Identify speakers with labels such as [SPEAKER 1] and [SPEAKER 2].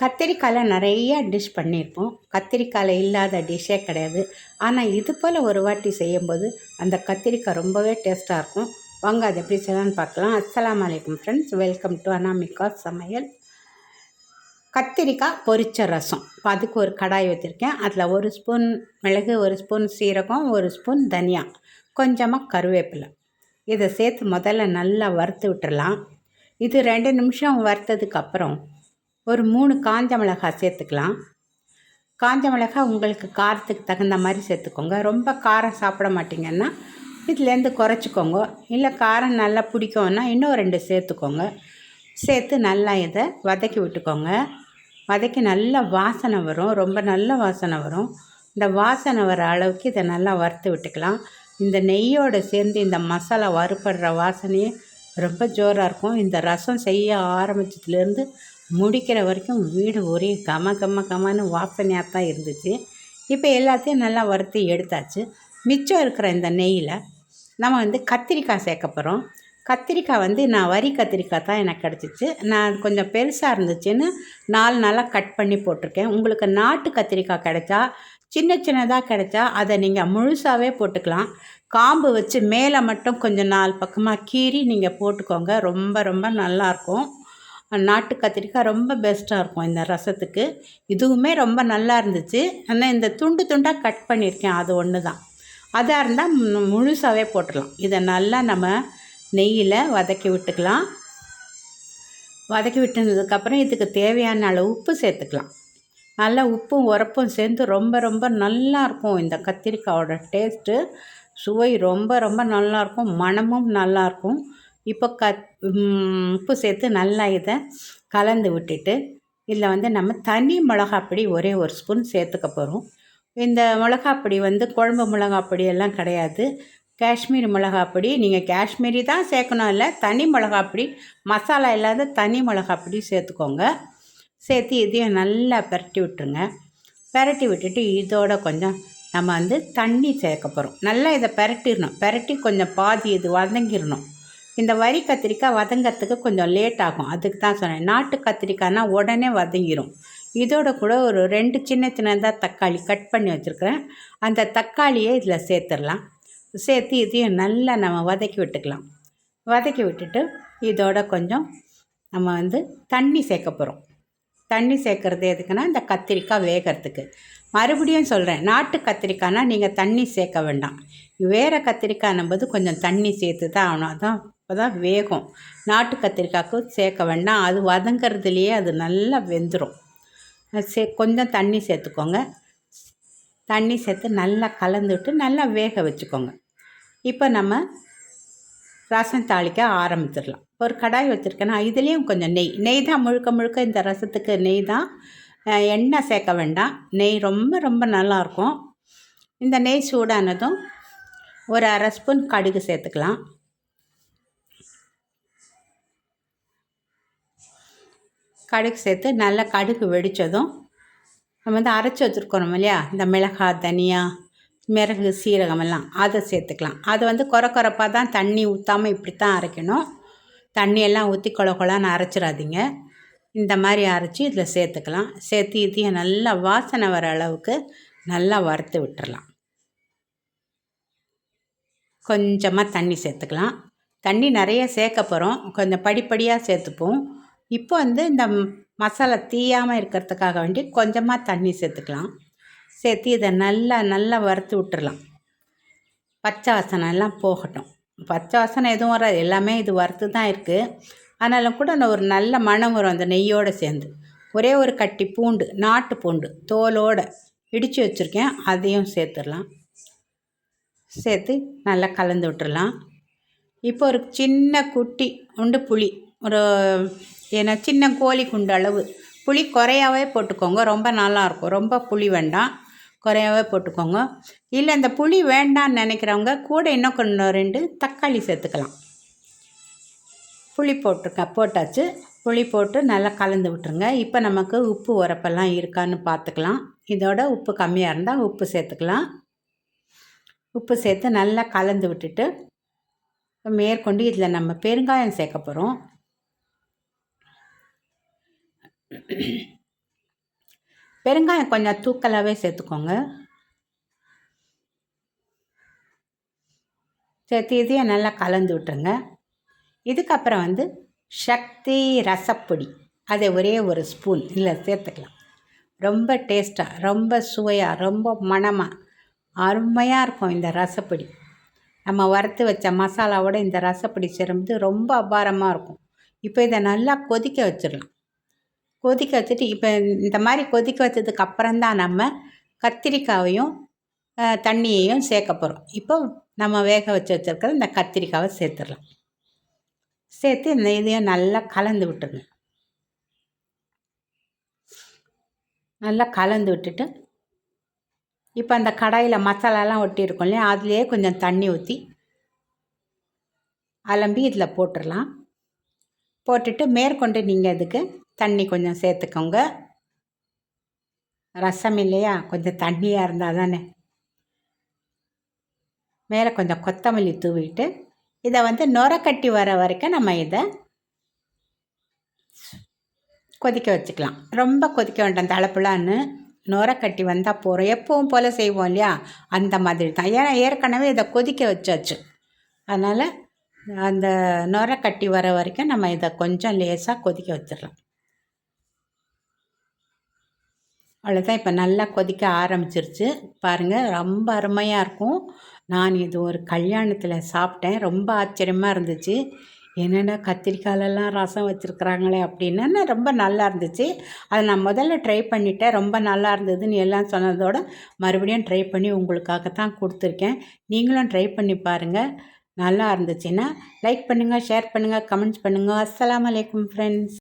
[SPEAKER 1] கத்திரிக்காயில் நிறைய டிஷ் பண்ணியிருப்போம். கத்திரிக்காயில் இல்லாத டிஷ்ஷே கிடையாது. ஆனால் இது போல் ஒரு வாட்டி செய்யும்போது அந்த கத்திரிக்காய் ரொம்பவே டேஸ்ட்டாக இருக்கும். வாங்க அது எப்படி செய்யலாம்னு பார்க்கலாம். அஸ்லாம் வலைக்கம் ஃப்ரெண்ட்ஸ் வெல்கம் டு அனாமிகா சமையல். கத்திரிக்காய் பொரிச்ச ரசம். இப்போ அதுக்கு ஒரு கடாய் வச்சுருக்கேன். அதில் ஒரு ஸ்பூன் மிளகு ஒரு ஸ்பூன் சீரகம் ஒரு ஸ்பூன் தனியா. கொஞ்சமாக கருவேப்பிலை. இதை சேர்த்து முதல்ல நல்லா வறுத்து விட்டுறலாம். இது ரெண்டு நிமிஷம் வறுத்ததுக்கு அப்புறம் ஒரு மூணு காஞ்ச மிளகாய் சேர்த்துக்கலாம். காஞ்ச மிளகாய் உங்களுக்கு காரத்துக்கு தகுந்த மாதிரி சேர்த்துக்கோங்க. ரொம்ப காரம் சாப்பிட மாட்டிங்கன்னா இதுலேருந்து குறைச்சிக்கோங்க. இல்லை காரம் நல்லா பிடிக்கும்னா இன்னும் ரெண்டு சேர்த்துக்கோங்க. சேர்த்து நல்லா இதை வதக்கி விட்டுக்கோங்க. வதக்கி நல்லா வாசனை வரும். ரொம்ப நல்ல வாசனை வரும். இந்த வாசனை வர அளவுக்கு இதை நல்லா வறுத்து விட்டுக்கலாம். இந்த நெய்யோடு சேர்ந்து இந்த மசாலா வறுப்படுற வாசனையே ரொம்ப ஜோராக இருக்கும். இந்த ரசம் செய்ய ஆரம்பிச்சதுலேருந்து முடிக்கிற வரைக்கும் வீடு ஒரே கம கம கமன்னு வாசனையாக தான் இருந்துச்சு. இப்போ எல்லாத்தையும் நல்லா வறுத்து எடுத்தாச்சு. மிச்சம் இருக்கிற இந்த நெய்யில் நம்ம வந்து கத்திரிக்காய் சேர்க்க போகிறோம் கத்திரிக்காய் வந்து நான் வரி கத்திரிக்காய் தான் எனக்கு கிடச்சிச்சு. நான் கொஞ்சம் பெருசாக இருந்துச்சுன்னு நாலு நாளாக கட் பண்ணி போட்டிருக்கேன். உங்களுக்கு நாட்டு கத்திரிக்காய் கிடைச்சா சின்ன சின்னதாக கிடைச்சா அதை நீங்கள் முழுசாகவே போட்டுக்கலாம். காம்பு வச்சு மேலே மட்டும் கொஞ்சம் நாலு பக்கமாக கீறி நீங்கள் போட்டுக்கோங்க. ரொம்ப ரொம்ப நல்லாயிருக்கும் நாட்டு கத்திரிக்காய் ரொம்ப பெஸ்ட்டாக இருக்கும் இந்த ரசத்துக்கு. இதுவுமே ரொம்ப நல்லா இருந்துச்சு. ஆனால் இந்த துண்டு துண்டாக கட் பண்ணியிருக்கேன். அது ஒன்று தான் அதாக இருந்தால் முழுசாகவே போட்டுடலாம். இதை நல்லா நம்ம நெய்யில் வதக்கி விட்டுக்கலாம். வதக்கி விட்டுனதுக்கப்புறம் இதுக்கு தேவையான அளவு உப்பு சேர்த்துக்கலாம். நல்லா உப்பும் உரப்பும் சேர்ந்து ரொம்ப ரொம்ப நல்லாயிருக்கும் இந்த கத்திரிக்காயோட டேஸ்ட்டு சுவை ரொம்ப ரொம்ப நல்லாயிருக்கும் மணமும் நல்லாயிருக்கும் இப்போ கத் உப்பு சேர்த்து நல்லா இதை கலந்து விட்டுட்டு இதில் வந்து நம்ம தனி மிளகாப்பொடி ஒரே ஒரு ஸ்பூன் சேர்த்துக்க போகிறோம். இந்த மிளகாப்பொடி வந்து குழம்பு மிளகாப்பொடி எல்லாம் கிடையாது. காஷ்மீர் மிளகாப்பொடி நீங்கள் காஷ்மீரி தான் சேர்க்கணும் இல்லை தனி மிளகாப்பொடி மசாலா இல்லாத தனி மிளகாப்பொடி சேர்த்துக்கோங்க. சேர்த்து இதையும் நல்லா பரட்டி விட்டுருங்க. பரட்டி விட்டுட்டு இதோட கொஞ்சம் நம்ம வந்து தண்ணி சேர்க்க போகிறோம். நல்லா இதை பரட்டிடணும். பரட்டி கொஞ்சம் பாதி இது வதங்கிடணும். இந்த வரி கத்திரிக்காய் வதங்கிறதுக்கு கொஞ்சம் லேட் ஆகும். அதுக்கு தான் சொன்னேன். நாட்டு கத்திரிக்காய்னா உடனே வதங்கிடும் இதோட கூட ஒரு ரெண்டு சின்ன சின்னதாக தக்காளி கட் பண்ணி வச்சுருக்கிறேன். அந்த தக்காளியை இதில் சேர்த்துடலாம். சேர்த்து இதையும் நல்லா நம்ம வதக்கி விட்டுக்கலாம். வதக்கி விட்டுட்டு இதோட கொஞ்சம் நம்ம வந்து தண்ணி சேர்க்க போகிறோம் தண்ணி சேர்க்குறது எதுக்குன்னா இந்த கத்திரிக்காய் வேகிறதுக்கு. மறுபடியும் சொல்கிறேன் நாட்டு கத்திரிக்காய்னால் நீங்கள் தண்ணி சேர்க்க வேண்டாம். வேறு கத்திரிக்காய் போது கொஞ்சம் தண்ணி சேர்த்து தான் ஆகணும். அதான் அப்போ தான் வேகும். நாட்டு கத்திரிக்காய்க்கு சேர்க்க வேண்டாம். அது வதங்கிறதுலையே அது நல்லா வெந்துடும் சே கொஞ்சம் தண்ணி சேர்த்துக்கோங்க. தண்ணி சேர்த்து நல்லா கலந்துட்டு நல்லா வேக வச்சுக்கோங்க. இப்போ நம்ம ரசம் தாளிக்க ஆரம்பிச்சிடலாம். ஒரு கடாய் வச்சுருக்கேன்னா இதுலேயும் கொஞ்சம் நெய். நெய் தான் முழுக்க முழுக்க இந்த ரசத்துக்கு நெய் தான். எண்ணெய் சேர்க்க வேண்டாம். நெய் ரொம்ப ரொம்ப நல்லாயிருக்கும் இந்த நெய் சூடானதும் ஒரு அரை ஸ்பூன் கடுகு சேர்த்துக்கலாம். கடுகு சேர்த்து நல்லா கடுகு வெடித்ததும் நம்ம வந்து அரைச்சி வச்சுருக்கணும் இல்லையா? இந்த மிளகாய் தனியா மிளகு சீரகம் எல்லாம் அதை சேர்த்துக்கலாம். அது வந்து குறை குறைப்பாக தான் தண்ணி ஊற்றாமல் இப்படி தான் அரைக்கணும். தண்ணியெல்லாம் ஊற்றி கொல கொலான்னு அரைச்சிடாதீங்க. இந்த மாதிரி அரைச்சி இதில் சேர்த்துக்கலாம். சேர்த்து இதையும் நல்லா வாசனை வர அளவுக்கு நல்லா வறுத்து விட்டுறலாம். கொஞ்சமாக தண்ணி சேர்த்துக்கலாம். தண்ணி நிறைய சேர்க்க போகிறோம் கொஞ்சம் படிப்படியாக சேர்த்துப்போம். இப்போ வந்து இந்த மசாலா தீயாமல் இருக்கிறதுக்காக வேண்டி கொஞ்சமாக தண்ணி சேர்த்துக்கலாம். சேர்த்து இதை நல்லா நல்லா வறுத்து விட்டுறலாம். பச்சை வாசனை எல்லாம் போகட்டும். பச்சை வாசனை எதுவும் வராது. எல்லாமே இது வறுத்து தான் இருக்குது ஆனாலும் கூட நான் ஒரு நல்ல மனம் வரும் அந்த நெய்யோடு சேர்ந்து. ஒரே ஒரு கட்டி பூண்டு நாட்டு பூண்டு தோலோடு இடித்து வச்சுருக்கேன். அதையும் சேர்த்துடலாம். சேர்த்து நல்லா கலந்து விட்டுறலாம் இப்போ ஒரு சின்ன குட்டி உண்டு புளி ஒரு ஏன்னா சின்ன கோழி குண்டு அளவு. புளி குறையாவே போட்டுக்கோங்க. ரொம்ப நல்லாயிருக்கும். ரொம்ப புளி வேண்டாம். குறையாவே போட்டுக்கோங்க. இல்லை இந்த புளி வேண்டான்னு நினைக்கிறவங்க கூட இன்னும் கொஞ்சம் ரெண்டு தக்காளி சேர்த்துக்கலாம். புளி போட்டுருக்க போட்டாச்சு. புளி போட்டு நல்லா கலந்து விட்டுருங்க. இப்போ நமக்கு உப்பு உரப்பெல்லாம் இருக்கான்னு பார்த்துக்கலாம். இதோட உப்பு கம்மியாக இருந்தால் உப்பு சேர்த்துக்கலாம். உப்பு சேர்த்து நல்லா கலந்து விட்டுட்டு மேற்கொண்டு இதில் நம்ம பெருங்காயம் சேர்க்க போகிறோம். பெருங்காயம் கொஞ்சம் தூக்கலாகவே சேர்த்துக்கோங்க. சேர்த்து இதையும் நல்லா கலந்து விட்டுருங்க. இதுக்கப்புறம் வந்து சக்தி ரசப்பொடி. அதை ஒரே ஒரு ஸ்பூன் இல்லை சேர்த்துக்கலாம். ரொம்ப டேஸ்ட்டாக ரொம்ப சுவையாக ரொம்ப மணமாக அருமையாக இருக்கும் இந்த ரசப்பொடி. நம்ம வறுத்து வச்ச மசாலாவோட இந்த ரசப்பொடி சேரும்போது ரொம்ப அபாரமாக இருக்கும். இப்போ இதை நல்லா கொதிக்க வச்சிடலாம். கொதிக்க வச்சுட்டு இப்போ இந்த மாதிரி கொதிக்க வச்சதுக்கு அப்புறம் தான் நம்ம கத்திரிக்காயையும் தண்ணியையும் சேர்க்க போகிறோம் இப்போ நம்ம வேக வச்சு வச்சுருக்கிற இந்த கத்திரிக்காவை சேர்த்துடலாம். சேர்த்து இந்த இதையும் நல்லா கலந்து விட்டுருங்க. நல்லா கலந்து விட்டுட்டு இப்போ அந்த கடாயில் மசாலாலாம் ஒட்டியிருக்கோம் இல்லையா அதுலேயே கொஞ்சம் தண்ணி ஊற்றி அலம்பி இதில் போட்டுடலாம். போட்டுட்டு மேற்கொண்டு நீங்கள் இதுக்கு தண்ணி கொஞ்சம் சேர்த்துக்கோங்க. ரசம் இல்லையா? கொஞ்சம் தண்ணியாக இருந்தால் தானே. மேலே கொஞ்சம் கொத்தமல்லி தூவிட்டு இதை வந்து நுரக்கட்டி வர வரைக்கும் நம்ம இதை கொதிக்க வச்சுக்கலாம். ரொம்ப கொதிக்க வேண்டாம். தலைப்புலான்னு நுரக்கட்டி வந்தால் போகிறோம் எப்பவும் போல் செய்வோம் இல்லையா? அந்த மாதிரி தான். ஏன்னா ஏற்கனவே இதை கொதிக்க வச்சாச்சு. அதனால் அந்த நுரக்கட்டி வர வரைக்கும் நம்ம இதை கொஞ்சம் லேசாக கொதிக்க வச்சிடலாம். அவ்வளோதான் இப்போ நல்லா கொதிக்க ஆரம்பிச்சிருச்சு. பாருங்கள் ரொம்ப அருமையாக இருக்கும். நான் இது ஒரு கல்யாணத்தில் சாப்பிட்டேன். ரொம்ப ஆச்சரியமாக இருந்துச்சு. என்னென்ன கத்திரிக்காயிலலாம் ரசம் வச்சுருக்குறாங்களே அப்படின்னா. ரொம்ப நல்லா இருந்துச்சு. அதை நான் முதல்ல ட்ரை பண்ணிவிட்டேன் ரொம்ப நல்லா இருந்ததுன்னு எல்லாம் சொன்னதோட மறுபடியும் ட்ரை பண்ணி உங்களுக்காக தான் கொடுத்துருக்கேன். நீங்களும் ட்ரை பண்ணி பாருங்கள் நல்லா இருந்துச்சுன்னா லைக் பண்ணுங்கள் ஷேர் பண்ணுங்கள் கமெண்ட்ஸ் பண்ணுங்கள் அஸ்லாம் வலைக்கம் ஃப்ரெண்ட்ஸ்